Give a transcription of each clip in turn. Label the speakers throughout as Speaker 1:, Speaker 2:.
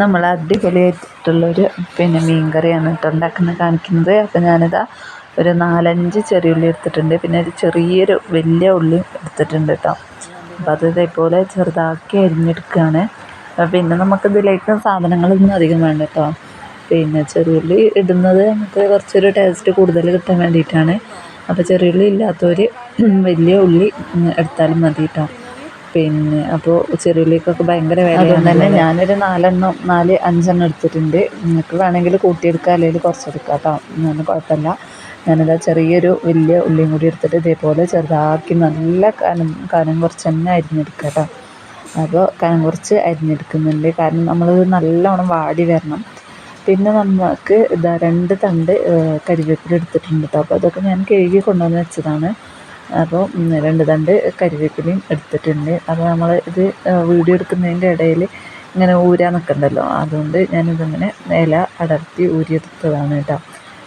Speaker 1: നമ്മൾ അടിപൊളിയായിട്ടുള്ളൊരു പിന്നെ മീൻ കറിയാണ് കേട്ടോ ഉണ്ടാക്കുന്നത് കാണിക്കുന്നത്. അപ്പോൾ ഞാനിതാ ഒരു നാലഞ്ച് ചെറിയ ഉള്ളി എടുത്തിട്ടുണ്ട്. പിന്നെ ഒരു ചെറിയൊരു വലിയ ഉള്ളി എടുത്തിട്ടുണ്ട് കേട്ടോ. അപ്പോൾ അത് ഇതേപോലെ ചെറുതാക്കി അരിഞ്ഞെടുക്കുകയാണ്. പിന്നെ നമുക്ക് ഇതിലേക്ക് സാധനങ്ങളൊന്നും അധികം വേണ്ട കേട്ടോ. പിന്നെ ചെറിയുള്ളി ഇടുന്നത് നമുക്ക് കുറച്ചൊരു ടേസ്റ്റ് കൂടുതൽ കിട്ടാൻ വേണ്ടിയിട്ടാണ്. അപ്പോൾ ചെറിയുള്ളി ഇല്ലാത്തവർ വലിയ ഉള്ളി എടുത്താലും മതി കേട്ടോ. പിന്നെ അപ്പോൾ ചെറിയുള്ളിക്കൊക്കെ ഭയങ്കര വേദന അതുകൊണ്ട് തന്നെ ഞാനൊരു നാലെണ്ണം നാല് അഞ്ചെണ്ണം എടുത്തിട്ടുണ്ട്. നിങ്ങൾക്ക് വേണമെങ്കിൽ കൂട്ടിയെടുക്കാം അല്ലെങ്കിൽ കുറച്ചെടുക്കാം കേട്ടോ. ഒന്നും കുഴപ്പമില്ല. ഞാനിതാ ചെറിയൊരു വലിയ ഉള്ളിയും കൂടി എടുത്തിട്ട് ഇതേപോലെ ചെറുതാക്കി നല്ല കനം കനം കുറച്ച് തന്നെ അരിഞ്ഞെടുക്കുക കേട്ടോ. അപ്പോൾ കനം കുറച്ച് അരിഞ്ഞെടുക്കുന്നുണ്ട്. കാരണം നമ്മൾ നല്ലോണം വാടി വരണം. പിന്നെ നമുക്ക് ഇതാ രണ്ട് തണ്ട് കരിവേപ്പില എടുത്തിട്ടുണ്ട് കേട്ടോ. അപ്പോൾ അതൊക്കെ ഞാൻ കഴുകി കൊണ്ടുവന്ന് വെച്ചതാണ്. അപ്പോൾ രണ്ട് തണ്ട് കരിവേപ്പിലയും എടുത്തിട്ടുണ്ട്. അപ്പോൾ നമ്മൾ ഇത് വീഡിയോ എടുക്കുന്നതിന്റെ ഇടയിൽ ഇങ്ങനെ ഊരാൻ നിൽക്കണ്ടല്ലോ. അതുകൊണ്ട് ഞാനിതിങ്ങനെ ഇല അടർത്തി ഊരിയെടുത്തതാണ് കേട്ടോ.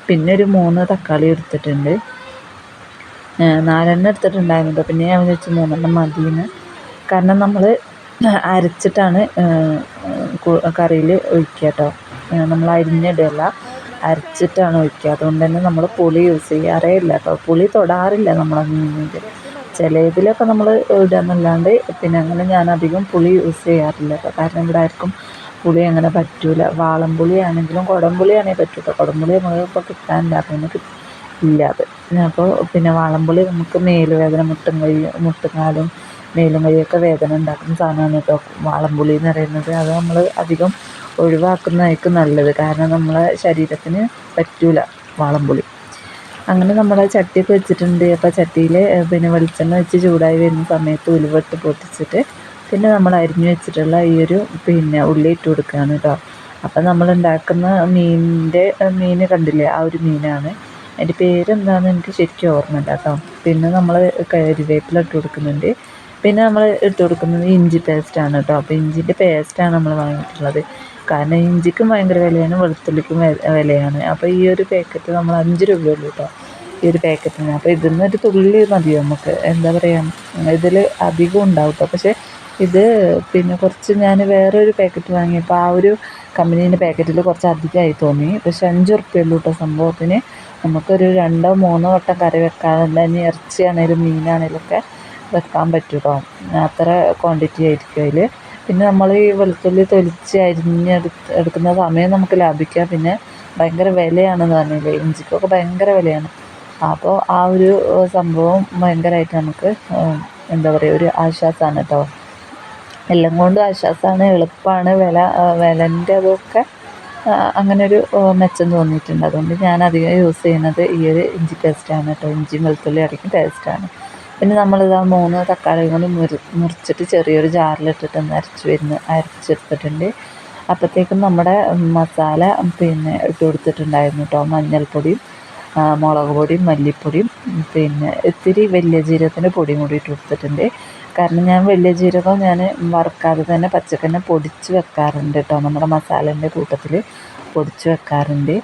Speaker 1: പിന്നെ ഒരു മൂന്ന് തക്കാളി എടുത്തിട്ടുണ്ട്. നാലെണ്ണം എടുത്തിട്ടുണ്ടായിരുന്നു. പിന്നെ ഞാൻ വിചാരിച്ചു മൂന്നെണ്ണം മതിയെന്ന്. കാരണം നമ്മൾ അരച്ചിട്ടാണ് കറിയിൽ ഒഴിക്കുക കേട്ടോ. നമ്മൾ അരിഞ്ഞിടല്ല അരച്ചിട്ടാണ് ഒഴിക്കുക. അതുകൊണ്ട് തന്നെ നമ്മൾ പുളി യൂസ് ചെയ്യാറേ ഇല്ല കേട്ടോ. പുളി തൊടാറില്ല നമ്മൾ മീനിൽ. ചിലതിലൊക്കെ നമ്മൾ ഇടുന്നല്ലാണ്ട് പിന്നെ അങ്ങനെ ഞാൻ അധികം പുളി യൂസ് ചെയ്യാറില്ല കാരണം ഇവിടെ ആർക്കും പുളി അങ്ങനെ പറ്റില്ല വാളംപുളി ആണെങ്കിലും കുടംപുളി ആണെങ്കിൽ പറ്റൂട്ടോ കുടംപുളി നമ്മൾ നമുക്കിപ്പോൾ കിട്ടാനില്ല. അപ്പോൾ ഇല്ല അപ്പോൾ പിന്നെ വാളംപുളി നമുക്ക് മേലുവേദന മുട്ടും കൈ മുട്ടുകാലും മേലും കൈയൊക്കെ വേദന ഉണ്ടാക്കുന്ന സാധനമാണ് കേട്ടോ. വാളംപുളി എന്ന് പറയുന്നത്. അത് നമ്മൾ അധികം ഒഴിവാക്കുന്നതായിരിക്കും നല്ലത്. കാരണം നമ്മളെ ശരീരത്തിന് പറ്റില്ല വാളംപുളി. അങ്ങനെ നമ്മൾ ചട്ടിയൊക്കെ വെച്ചിട്ടുണ്ട്. അപ്പോൾ ചട്ടിയിൽ പിന്നെ വെളിച്ചെണ്ണ വെച്ച് ചൂടായി വരുന്ന സമയത്ത് ഉലുവട്ട് പൊട്ടിച്ചിട്ട് പിന്നെ നമ്മൾ അരിഞ്ഞു വെച്ചിട്ടുള്ള ഈ ഒരു പിന്നെ ഉള്ളി ഇട്ട് കൊടുക്കുകയാണ് കേട്ടോ അപ്പം നമ്മൾ ഉണ്ടാക്കുന്ന മീനിന്റെ മീൻ കണ്ടില്ലേ? ആ ഒരു മീനാണ്. അതിന്റെ പേരെന്താണെന്ന് എനിക്ക് ശരിക്കും ഓർമ്മയില്ല കേട്ടോ പിന്നെ നമ്മൾ കരിവേപ്പില ഇട്ട് കൊടുക്കുന്നുണ്ട്. പിന്നെ നമ്മൾ ഇട്ട് കൊടുക്കുന്നത് ഇഞ്ചി പേസ്റ്റാണ് കേട്ടോ അപ്പോൾ ഇഞ്ചിന്റെ പേസ്റ്റാണ് നമ്മൾ വാങ്ങിയിട്ടുള്ളത്. കാരണം ഇഞ്ചിക്കും ഭയങ്കര വിലയാണ് വെളുത്തുള്ളിക്കും വിലയാണ്. അപ്പോൾ ഈ ഒരു പാക്കറ്റ് നമ്മൾ അഞ്ച് രൂപയുള്ളൂ കേട്ടോ ഈ ഒരു പാക്കറ്റിന് അപ്പോൾ ഇതിൽ നിന്ന് ഒരു തുള്ളി മതി നമുക്ക്? എന്താ പറയുക ഇതിൽ അധികം ഉണ്ടാവും കേട്ടോ പക്ഷേ ഇത് പിന്നെ കുറച്ച് ഞാൻ വേറൊരു പാക്കറ്റ് വാങ്ങിയപ്പോൾ ആ ഒരു കമ്പനീന്റെ പാക്കറ്റിൽ കുറച്ച് അധികമായി തോന്നി. പക്ഷെ അഞ്ച് ഉറുപ്പ്യുള്ളൂ കേട്ടോ സംഭവത്തിന്. നമുക്കൊരു രണ്ടോ മൂന്നോ വട്ടം കറി വെക്കാതെ ഇനി ഇറച്ചിയാണേലും മീനാണേലും ഒക്കെ വെക്കാൻ പറ്റും കേട്ടോ അത്ര ക്വാണ്ടിറ്റി ആയിരിക്കും അതിൽ പിന്നെ നമ്മൾ ഈ വെളുത്തുള്ളി തൊലിച്ച് അരിഞ്ഞെടുത്ത് എടുക്കുന്ന സമയം നമുക്ക് ലാഭിക്കാം. പിന്നെ ഭയങ്കര വിലയാണെന്ന് പറഞ്ഞില്ലേ? ഇഞ്ചിക്കൊക്കെ ഭയങ്കര വിലയാണ്. അപ്പോൾ ആ ഒരു സംഭവം ഭയങ്കരമായിട്ട് നമുക്ക് എന്താ പറയുക ഒരു ആശ്വാസമാണ് കേട്ടോ എല്ലാം കൊണ്ടും ആശ്വാസമാണ് എളുപ്പമാണ് വില വിലന്റെ അതൊക്കെ അങ്ങനെ ഒരു മെച്ചം തോന്നിയിട്ടുണ്ട്. അതുകൊണ്ട് ഞാൻ അധികം യൂസ് ചെയ്യുന്നത് ഈ ഒരു ഇഞ്ചി പേസ്റ്റാണ് കേട്ടോ ഇഞ്ചിയും വെളുത്തുള്ളി അടക്കം പേസ്റ്റാണ് പിന്നെ നമ്മളിതാ മൂന്ന് തക്കാളി കൊണ്ട് മുറി മുറിച്ചിട്ട് ചെറിയൊരു ജാറിലിട്ടിട്ട് ഒന്ന് അരച്ച് വരുന്ന അരച്ചെടുത്തിട്ടുണ്ട്. അപ്പോഴത്തേക്കും നമ്മുടെ മസാല പിന്നെ ഇട്ട് കൊടുത്തിട്ടുണ്ടായിരുന്നു കേട്ടോ മഞ്ഞൾപ്പൊടിയും മുളക് പൊടിയും മല്ലിപ്പൊടിയും പിന്നെ ഇത്തിരി വലിയ ജീരകത്തിന്റെ പൊടിയും കൂടി ഇട്ട് കൊടുത്തിട്ടുണ്ട്. കാരണം ഞാൻ വലിയ ജീരകം ഞാൻ വറുക്കാതെ തന്നെ പച്ചക്കന്നെ പൊടിച്ച് വെക്കാറുണ്ട് കേട്ടോ നമ്മുടെ മസാലേന്റെ കൂട്ടത്തിൽ പൊടിച്ച് വെക്കാറുണ്ട്.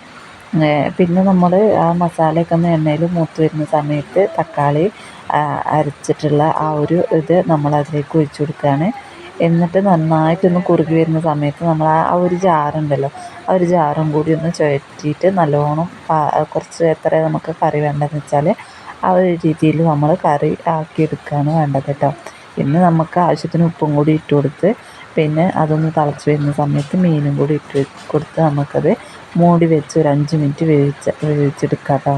Speaker 1: പിന്നെ നമ്മൾ ആ മസാലയൊക്കെ ഒന്ന് എണ്ണയിൽ മൂത്ത് വരുന്ന സമയത്ത് തക്കാളി അരച്ചിട്ടുള്ള ആ ഒരു ഇത് നമ്മൾ അതിലേക്ക് ഒഴിച്ചു കൊടുക്കുകയാണ്. എന്നിട്ട് നന്നായിട്ടൊന്ന് കുറുകി വരുന്ന സമയത്ത് നമ്മൾ ആ ഒരു ജാറുണ്ടല്ലോ ആ ഒരു ജാറും കൂടി ഒന്ന് ചുഴറ്റിയിട്ട് നല്ലോണം കുറച്ച് എത്ര നമുക്ക് കറി വേണ്ടതെന്ന് വെച്ചാൽ ആ ഒരു രീതിയിൽ നമ്മൾ കറി ആക്കിയെടുക്കുകയാണ് വേണ്ടത് കേട്ടോ. പിന്നെ നമുക്ക് ആവശ്യത്തിന് ഉപ്പും കൂടി ഇട്ട് കൊടുത്ത് പിന്നെ അതൊന്ന് തിളച്ച് വരുന്ന സമയത്ത് മീനും കൂടി ഇട്ട് കൊടുത്ത് നമുക്കത് മൂടി വെച്ച് ഒരു അഞ്ച് മിനിറ്റ് വേവിച്ച് വേവിച്ചെടുക്കാം കേട്ടോ.